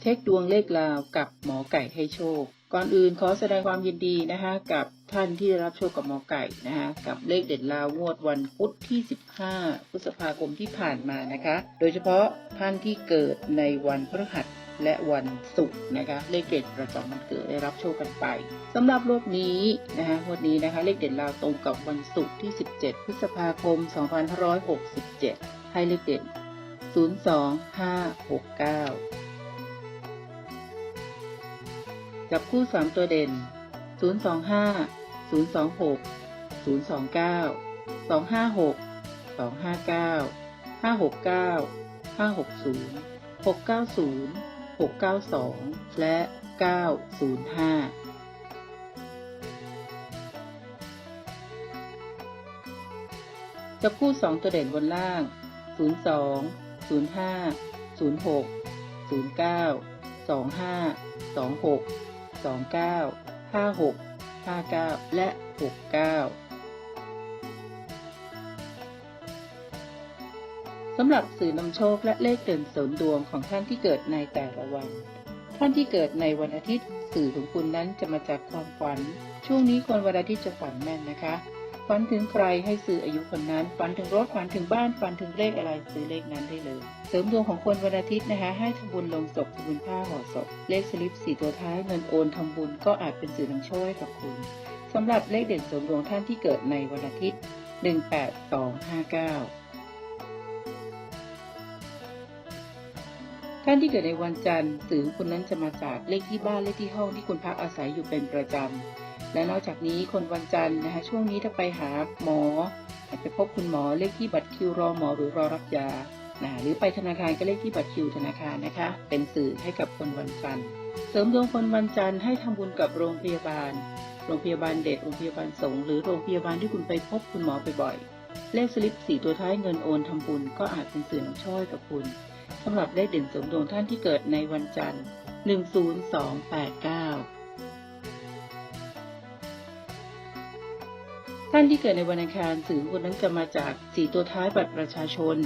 เช็คดวงเลขลาวกับหมอไก่ให้โชค ก่อนอื่นขอแสดงความยินดีนะคะกับท่านที่ได้รับโชคกับหมอไก่นะคะกับเลขเด็ดลาวงวดวันพุธที่ 15 พฤษภาคมที่ผ่านมานะคะ โดยเฉพาะท่านที่เกิดในวันพฤหัสและวันศุกร์นะคะเลขเด็ดประจำวันเกิดได้รับโชคกันไปสำหรับรอบนี้นะคะงวันนี้นะคะเลขเด็ดลาวตรงกับวันศุกร์ที่ 17 พฤษภาคม 2567 ให้เลขเด็ด 02569 จับคู่สามตัวเด่น 025 026 029 256 259 569 560 690 692 และ 905จับคู่สองตัวเด่นบนล่าง 02 05 06 09 25 26 29 56 59 และ 69 สำหรับสื่อนำโชคและเลขเด่นเสริมดวงของท่านที่เกิดในแต่ละวัน ท่านที่เกิดในวันอาทิตย์สื่อของคุณนั้นจะมาจากความฝัน ช่วงนี้คนวันอาทิตย์จะฝันแม่นนะคะ ฝันถึงใครให้ซื้ออายุคนนั้น ฝันถึงรถ ฝันถึงบ้าน ฝันถึงเลขอะไรซื้อเลขนั้นได้เลย เสริมดวงของคนวันอาทิตย์นะคะ ให้ทำบุญลงศพทำบุญผ้าห่อศพ เลขสลิปสี่ตัวท้ายเงินโอนทำบุญก็อาจเป็นสื่อนำโชคให้กับคุณสำหรับเลขเด่นเสริมดวงท่านที่เกิดในวันอาทิตย์ 18259ท่านที่เกิดในวันจันทร์สื่อของคุณนั้นจะมาจากเลขที่บ้านเลขที่ห้องที่คุณพักอาศัยอยู่เป็นประจำ และนอกจากนี้คนวันจันทร์นะคะช่วงนี้ถ้าไปหาหมออาจไปพบคุณหมอเลขที่บัตรคิวรอหมอหรือรอรับยานะหรือไปธนาคารก็เลขที่บัตรคิวธนาคารนะคะ เป็นสื่อให้กับคนวันจันทร์เสริมดวงคนวันจันทร์ให้ทำบุญกับโรงพยาบาล โรงพยาบาลเด็กโรงพยาบาลสงฆ์หรือโรงพยาบาลที่คุณไปพบคุณหมอบ่อยๆเลขสลิปสี่ตัวท้ายเงินโอนทำบุญก็อาจเป็นสื่อนำชคให้กับคุณสำหรับเลขเด่นเสริมดวงท่านที่เกิดในวันจันทร์ 10289 ท่านที่เกิดในวันอังคารสื่อคุณนั้นจะมาจากสีตัวท้ายบัตรประชาชน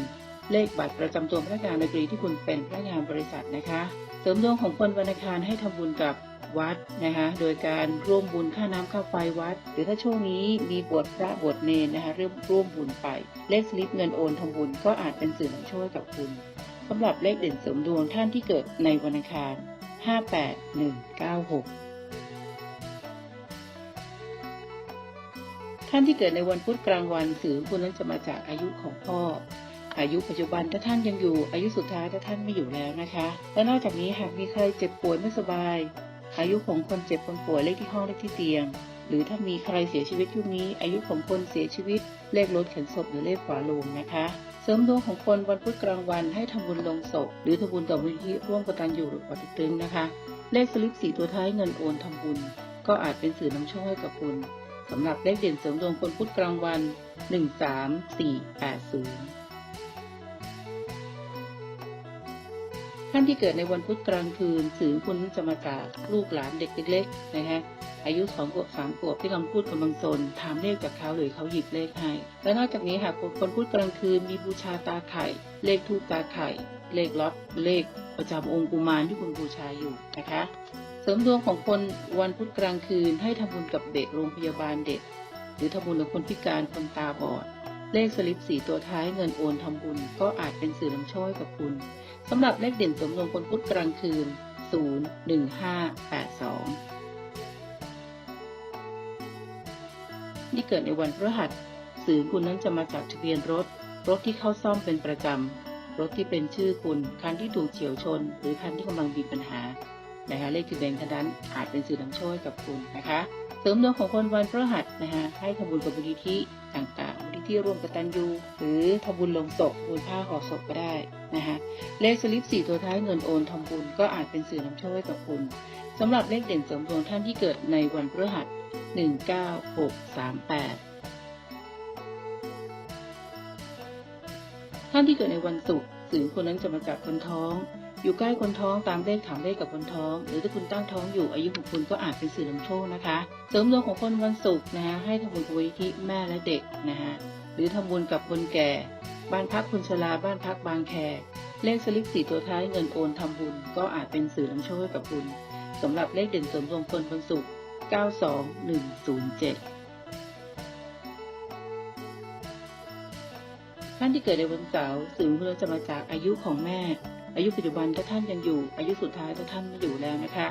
เลขบัตรประจำตัวพนักงานในกรีที่คุณเป็นพนักงานบริษัทนะคะ เสริมดวงของคนวันอังคารให้ทำบุญกับวัดนะคะโดยการร่วมบุญค่าน้ำค่าไฟวัด หรือถ้าช่วงนี้มีบวชพระบวชเนรนะคะเริ่มร่วมบุญไป เลขสลิปเงินโอนทำบุญก็อาจเป็นสื่อนำชคให้กับคุณสำหรับเลขเด่นเสริมดวงท่านที่เกิดในวันอังคาร 58196 ท่านที่เกิดในวันพุธกลางวันสื่อคุณนั้นจะมาจากอายุของพ่อ อายุปัจจุบันถ้าท่านยังอยู่ อายุสุดท้ายถ้าท่านไม่อยู่แล้วนะคะ และนอกจากนี้หากมีใครเจ็บป่วยไม่สบาย อายุของคนเจ็บคนป่วยเลขที่ห้องเลขที่เตียง หรือถ้ามีใครเสียชีวิตยุคนี้ อายุของคนเสียชีวิต เลขรถเข็นศพหรือเลขฝาโลงนะคะเสริมดวงของคนวันพุธกลางวันให้ทำบุญลงศพหรือทำบุญกับมูลนิธิร่วมกตัญญูหรือปฏิตึงนะคะ เลขสลิปสีตัวท้ายเงินโอนทำบุญ ก็อาจเป็นสื่อนำโชคให้กับคุณ สำหรับเลขเด่นเสริมดวงคนพุธกลางวัน 13480 ท่านที่เกิดในวันพุธกลางคืนสื่อคุณจะมาจากลูกหลานเด็กเล็กๆนะคะอายุสองขวบสามขวบที่กำลังพูดกำลังซนถามเลขจากเขาหรือเขาหยิบเลขให้ และนอกจากนี้หากคนพูดกลางคืนมีบูชาตาไข่ เลขทูปตาไข่ เลขล็อตเลขประจำองค์กุมารที่คุณบูชาอยู่นะคะ เสริมดวงของคนวันพุธกลางคืนให้ทำบุญกับเด็กโรงพยาบาลเด็ก หรือทำบุญกับคนพิการคนตาบอด เลขสลิปสีตัวท้ายเงินโอนทำบุญ ก็อาจเป็นสื่อนำโชคกับคุณสำหรับเลขเด่นเสริมดวงคนพุธกลางคืน 01582ที่เกิดในวันพฤหัสสื่อคุณนั้นจะมาจากทะเบียนรถ รถที่เข้าซ่อมเป็นประจำ รถที่เป็นชื่อคุณ คันที่ถูกเฉียวชน หรือคันที่กำลังมีปัญหา นะคะเลขทะเบียนคันนั้นอาจเป็นสื่อนำโชคกับคุณนะคะเสริมดวงของคนวันพฤหัสนะคะให้ทำบุญกับมูลนิธิต่างๆมูลนิธิร่วมกตัญญูหรือทำบุญลงศพบุญผ้าห่อศพก็ได้นะคะเลขสลิปสี่ตัวท้ายเงินโอนทำบุญก็อาจเป็นสื่อนำโชคให้กับคุณสำหรับเลขเด่นเสริมดวงท่านที่เกิดในวันพฤหัส19638ท่านที่เกิดในวันศุกร์สื่อคนนั้นจะมาจากคนท้อง อยู่ใกล้คนท้องตามเลขถามเลขกับคนท้อง หรือถ้าคุณตั้งท้องอยู่อายุของคุณก็อาจเป็นสื่อนำโชคนะคะ เสริมดวงของคนวันศุกร์นะคะให้ทำบุญกับมูลนิธิแม่และเด็กนะคะหรือทำบุญกับคนแก่ บ้านพักคนชราบ้านพักบางแคเลขสลิปสี่ตัวท้ายเงินโอนทำบุญ ก็อาจเป็นสื่อนำโชคให้กับคุณสำหรับเลขเด่นเสริมดวงคนวันศุกร์92107ท่านที่เกิดในวันเสาร์สื่อเพื่อจะมาจากอายุของแม่ อายุปัจจุบันถ้าท่านยังอยู่ อายุสุดท้ายถ้าท่านไม่อยู่แล้วนะคะ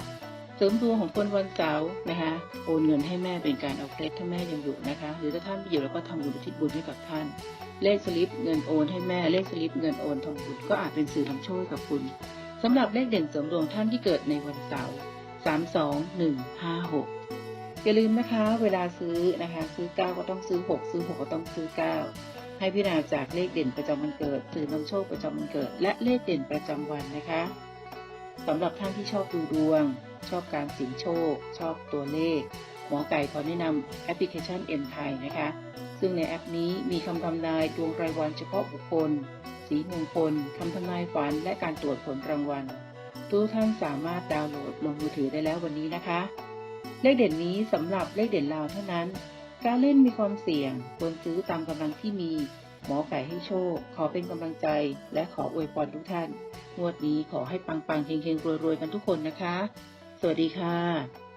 เสริมดวงของคนวันเสาร์นะคะโอนเงินให้แม่เป็นการเอาเคล็ดถ้าแม่ยังอยู่นะคะ หรือถ้าท่านไม่อยู่แล้วก็ทำบุญอุทิศบุญให้กับท่าน เลขสลิปเงินโอนให้แม่เลขสลิปเงินโอนทำบุญก็อาจเป็นสื่อนำโชคกับคุณสำหรับเลขเด่นเสริมดวงท่านที่เกิดในวันเสาร์สามสองหนึ่งห้าหกอย่าลืมนะคะ เวลาซื้อนะคะ ซื้อเก้าก็ต้องซื้อหกซื้อหกก็ต้องซื้อเก้า ให้พิจารณาจากเลขเด่นประจำวันเกิดสื่อนำโชคประจำวันเกิด และเลขเด่นประจำวันนะคะสำหรับท่านที่ชอบดูดวง ชอบการเสิงโชค ชอบตัวเลข หมอไก่ขอแนะนำแอปพลิเคชัน M ไทยนะคะ ซึ่งในแอปนี้มีคำทำนายดวงรายวันเฉพาะบุคคล สีมงคลคำทำนายฝัน และการตรวจผลรางวัลทุกท่านสามารถดาวน์โหลดลงมือถือได้แล้ววันนี้นะคะ เลขเด่นนี้สำหรับเลขเด่นลาวเท่านั้น การเล่นมีความเสี่ยง ควรซื้อตามกำลังที่มี หมอไก่ให้โชค ขอเป็นกำลังใจ และขออวยพรทุกท่านงวดนี้ขอให้ปังๆเฮงๆรวยๆกันทุกคนนะคะ สวัสดีค่ะ